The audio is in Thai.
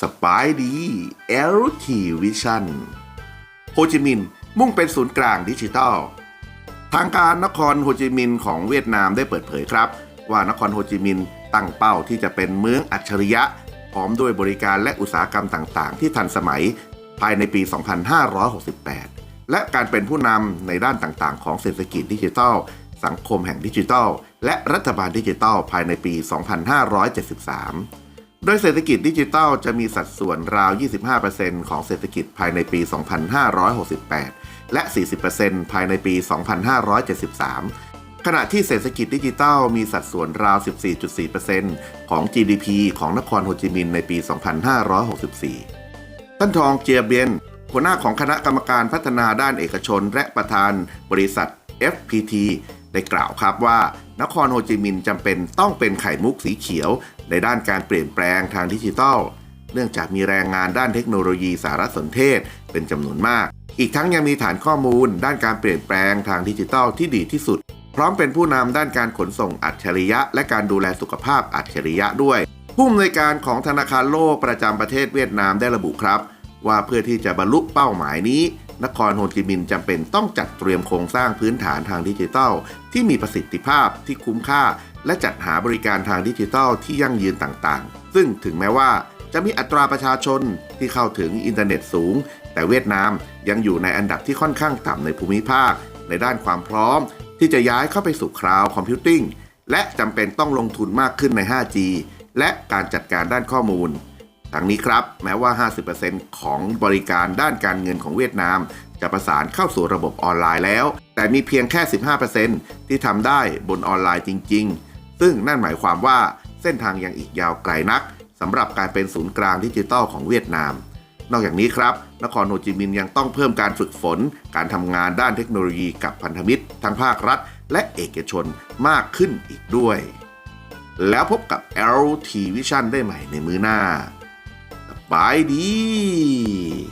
สปายดีเอลทีวิชั่นโฮจิมินห์มุ่งเป็นศูนย์กลางดิจิทัล ทางการนครโฮจิมินห์ของเวียดนามได้เปิดเผยครับ ว่านครโฮจิมินห์ตั้งเป้าที่จะเป็นเมืองอัจฉริยะ พร้อมด้วยบริการและอุตสาหกรรมต่าง ๆ ที่ทันสมัยภายในปี 2568 และการเป็นผู้นำในด้านต่างๆ ของเศรษฐกิจดิจิทัล สังคมแห่งดิจิทัล และรัฐบาลดิจิทัลภายในปี 2573 โดยเศรษฐกิจดิจิทัลจะมีสัดส่วนราว 25%ของเศรษฐกิจภายในปี 2568 และ 40%ภายในปี 2573ขณะที่เศรษฐกิจดิจิทัลมีสัดส่วนราว 14.4%ของ GDP ของนครโฮจิมินห์ในปี 2564 ท่านทองเจียเบียน หัวหน้าของคณะกรรมการพัฒนาด้านเอกชน และประธานบริษัท FPT ได้กล่าวครับว่า นครโฮจิมินห์จำเป็นต้องเป็นไข่มุกสีเขียว ในด้านการเปลี่ยนแปลงทางดิจิทัล เนื่องจากมีแรงงานด้านเทคโนโลยีสารสนเทศเป็นจำนวนมาก อีกทั้งยังมีฐานข้อมูล ด้านการเปลี่ยนแปลงทางดิจิทัลที่ดีที่สุด พร้อมเป็นผู้นำด้านการขนส่งอัจฉริยะ และการดูแลสุขภาพอัจฉริยะด้วย ผู้อำนวยการของธนาคารโลกประจำประเทศเวียดนามได้ระบุครับ ว่าเพื่อที่จะบรรลุเป้าหมายนี้ นครโฮจิมินห์จำเป็นต้องจัดเตรียมโครงสร้างพื้นฐานทางดิจิทัล ที่มีประสิทธิภาพที่คุ้มค่า และจัดหาบริการทางดิจิทัลที่ยั่งยืนต่างๆ ซึ่งถึงแม้ว่าจะมีอัตราประชาชนที่เข้าถึงอินเทอร์เน็ตสูง แต่เวียดนามยังอยู่ในอันดับที่ค่อนข้างต่ำในภูมิภาค ในด้านความพร้อม ที่จะย้ายเข้าไปสู่คลาวด์คอมพิวติ้งและจำเป็นต้องลงทุนมากขึ้นใน 5G และการจัดการด้านข้อมูล ทั้งนี้ครับ แม้ว่า 50%ของบริการด้านการเงินของเวียดนาม จะประสานเข้าสู่ระบบออนไลน์แล้ว แต่มีเพียงแค่ 15%ที่ทำได้บนออนไลน์จริง ๆ ซึ่งนั่นหมายความว่าเส้นทางยังอีกยาวไกลนักสำหรับการเป็นศูนย์กลางดิจิทัลของเวียดนาม นอกจากนี้ครับ นครโฮจิมินห์ยังต้องเพิ่มการฝึกฝน การทำงานด้านเทคโนโลยีกับพันธมิตร ทั้งภาครัฐ และเอกชนมากขึ้นอีกด้วย แล้วพบกับ LT Vision ได้ใหม่ในมือหน้า Bye.